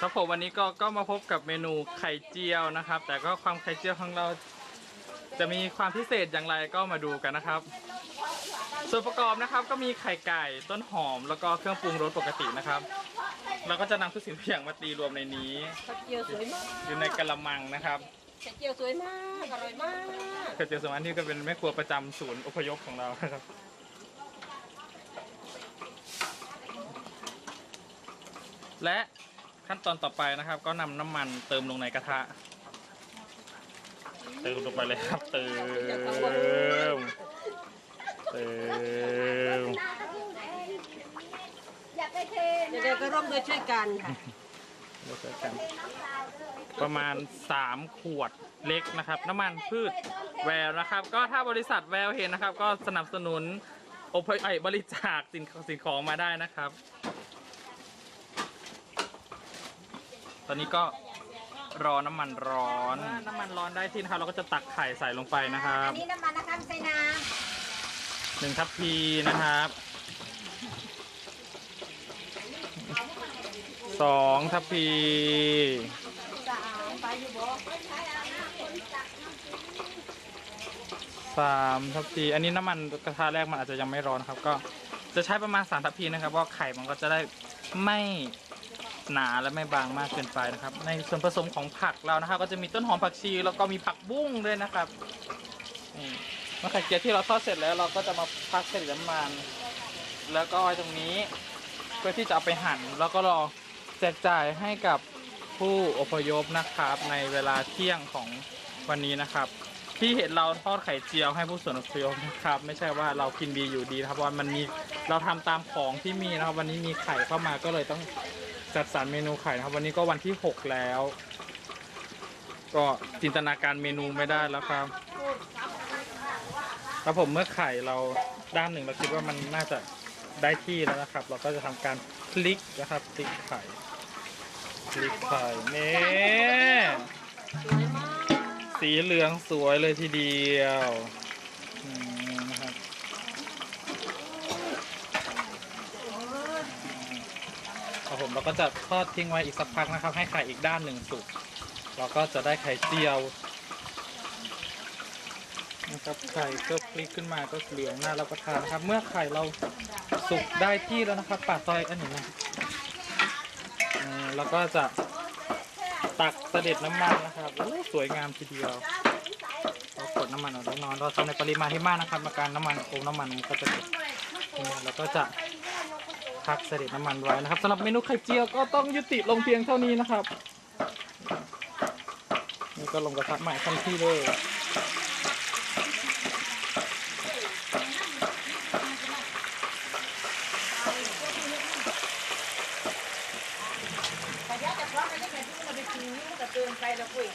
ครับผมวันนี้ก็ก็มาพบกับเมนูไข่เจียวนะครับ แต่ก็ความไข่เจียวของเรา จะมีความพิเศษอย่างไรก็มาดูกันนะครับ ส่วนประกอบนะครับก็มีไข่ไก่ต้นหอมแล้วก็เครื่องปรุงรสปกตินะครับเราก็จะนำทุกสิ่งทุกอย่างมาตีรวมในนี้ไข่เจียวสวยมากอยู่ในกะละมังนะครับไข่เจียวสวยมากอร่อยมากไข่เจียวสมันที่ก็เป็นแม่ครัวประจำศูนย์อพยพของเรานะครับ และ ขั้นตอนต่อไปนะครับ ก็นำน้ำมันเติมลงในกระทะ เติมลงไปเลยครับ เติม เติม อย่าไปเทเดี๋ยวๆก็ร่วมด้วยช่วยกันค่ะแล้วก็กันประมาณ 3 ขวดเล็กนะครับ น้ำมันพืชแววนะครับ ก็ถ้าบริษัทแววเห็นนะครับ ก็สนับสนุนอพยไอบริจาคสินสิ่งของมาได้นะครับ ต อนนี้ก็รอน้ำมันร้อน น้ำมันร้อนได้ที่นะครับเราก็จะตักไข่ใส่ลงไปนะครับ อันนี้น้ำมันนะคะใส่น้หนึ่งทัพพีนะครับ สองทัพพีำสามไปอยู่บ่สามทัพพี อันนี้น้ำมันกระทะแรกมันอาจจะยังไม่ร้อนครับ ก็จะใช้ประมาณสามทัพพีนะครับเพราะไข่มันก็จะได้ไม่ หนาและไม่บางมากเกินไปนะครับ ในส่วนผสมของผักเรานะครับ ก็จะมีต้นหอมผักชีแล้วก็มีผักบุ้งด้วยนะครับนี่มะเขือเจียวที่เราทอดเสร็จแล้วเราก็จะมาพักเสร็จน้ำมัน แล้วก็เอาไว้ตรงนี้เพื่อที่จะเอาไปหั่น แล้วก็รอแจกจ่ายให้กับผู้อพยพนะครับ ในเวลาเที่ยงของวันนี้นะครับ ที่เห็นเราทอดไข่เจียวให้ผู้ส่วนอพยพนะครับ ไม่ใช่ว่าเรากินดีอยู่ดีนะครับว่ามันมีเราทำตามของที่มีนะครับ วันนี้มีไข่เข้ามาก็เลยต้อง จัดสรรเมนูไข่นะครับ วันนี้ก็วันที่ 6 แล้ว ก็จินตนาการเมนูไม่ได้แล้วครับแล้วผมเมื่อไข่เราด้านหนึ่งเราคิดว่ามันน่าจะได้ที่แล้วนะครับ เราก็จะทำการพลิกนะครับพลิกไข่พลิกไข่นี่สวยมากสีเหลืองสวยเลยทีเดียวอืมนะครับ ครับผมเราก็จะทอดทิ้งไว้อีกสักพักนะครับ ให้ไข่อีกด้านหนึ่งสุกเราก็จะได้ไข่เจียวนะครับไข่ก็พลิกขึ้นมาก็เหลืองน่ารับประทานนะครับ เมื่อไข่เราสุกได้ที่แล้วนะครับปาดซอยอันนี้นะอืมแล้วก็จะตักเสด็จน้ำมันนะครับโอ้สวยงามทีเดียวเรากดน้ำมันออกแน่นอนเราทำในปริมาณที่มากนะครับอาการน้ำมันโอ้น้ำมันมันก็จะเกิดนี่แล้วก็จะ พักเสด็จน้ำมันไว้นะครับสำหรับเมนูไข่เจียวก็ต้องยุติลงเพียงเท่านี้นะครับ นี่ก็ลงกระทะใหม่ทันทีเลยขยะแต่ว่าไม่ได้เป็นที่เราไปกินนี่มันก็เกินไปแล้วคุย